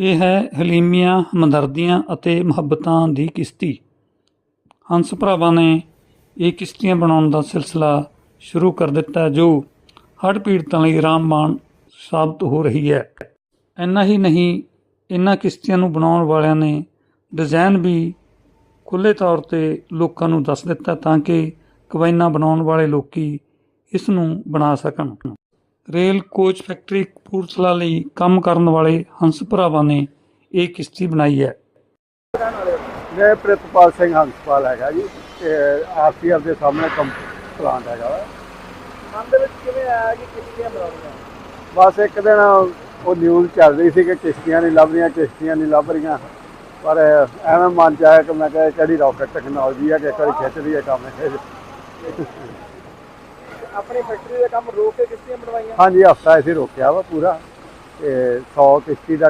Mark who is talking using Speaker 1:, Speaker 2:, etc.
Speaker 1: ਇਹ ਹੈ ਹਲੀਮੀਆਂ, ਹਮਦਰਦੀਆਂ ਅਤੇ ਮੁਹੱਬਤਾਂ ਦੀ ਕਿਸ਼ਤੀ। ਹੰਸ ਭਰਾਵਾਂ ਨੇ ਇਹ ਕਿਸ਼ਤੀਆਂ ਬਣਾਉਣ ਦਾ ਸਿਲਸਿਲਾ ਸ਼ੁਰੂ ਕਰ ਦਿੱਤਾ, ਜੋ ਹੜ੍ਹ ਪੀੜਤਾਂ ਲਈ ਰਾਮਬਾਣ ਸਾਬਤ ਹੋ ਰਹੀ ਹੈ। ਇੰਨਾ ਹੀ ਨਹੀਂ ਇਹਨਾਂ ਕਿਸ਼ਤੀਆਂ ਨੂੰ ਬਣਾਉਣ ਵਾਲਿਆਂ ਨੇ ਡਿਜ਼ਾਈਨ ਵੀ ਖੁੱਲ੍ਹੇ ਤੌਰ ਤੇ ਲੋਕਾਂ ਨੂੰ ਦੱਸ ਦਿੱਤਾ ਤਾਂ ਕਿ ਕਵਾਇਨਾ ਬਣਾਉਣ ਵਾਲੇ ਲੋਕੀ ਇਸ ਨੂੰ ਬਣਾ ਸਕਣ। ਰੇਲ ਕੋਚ ਫੈਕਟਰੀ ਕਪੂਰਥਲਾ ਲਈ ਕੰਮ ਕਰਨ ਵਾਲੇ ਹੰਸ ਭਰਾਵਾਂ ਨੇ ਇਹ ਕਿਸ਼ਤੀ ਬਣਾਈ ਹੈ।
Speaker 2: ਮੈਂ ਪ੍ਰਿਤਪਾਲ ਸਿੰਘ ਹੰਸਪਾਲ ਹੈਗਾ ਜੀ ਤੇ ਆਰਸੀਐਫ ਦੇ ਸਾਹਮਣੇ ਕੰਮ ਪਲਾਂਟ ਹੈਗਾ ਵਾ।
Speaker 3: ਮਨ ਦੇ ਵਿੱਚ ਕਿਵੇਂ ਆਇਆ ਕਿ ਕਿਸ਼ਤੀਆਂ ਬਣਾਉਣੀਆਂ
Speaker 2: ਬਸ ਇੱਕ ਦਿਨ ਉਹ ਨਿਊਜ਼ ਚੱਲ ਰਹੀ ਸੀ ਕਿ ਕਿਸ਼ਤੀਆਂ ਨਹੀਂ ਲੱਭ ਰਹੀਆਂ ਕਿਸ਼ਤੀਆਂ ਨਹੀਂ ਲੱਭ ਰਹੀਆਂ। ਪਰ ਐਵੇਂ ਮਨ ਚ ਆਇਆ ਕਿ ਮੈਂ ਕਿਹਾ ਕਿਹੜੀ ਰਾਕਟ ਟੈਕਨੋਲੋਜੀ ਹੈ ਕਿ ਇੱਕ ਵਾਰੀ ਖਿੱਚ ਰਹੀ ਹੈ ਕੰਮ ਇਹ।
Speaker 3: ਆਪਣੀ ਫੈਕਟਰੀ ਦਾ ਕੰਮ ਰੋਕ ਕੇ ਕਿਸ਼ਤੀਆਂ ਬਣਵਾਈਆਂ?
Speaker 2: ਹਾਂਜੀ, ਹਫਤਾ ਅਸੀਂ ਰੋਕਿਆ ਵਾ ਪੂਰਾ ਤੇ 100 ਕਿਸ਼ਤੀ ਦਾ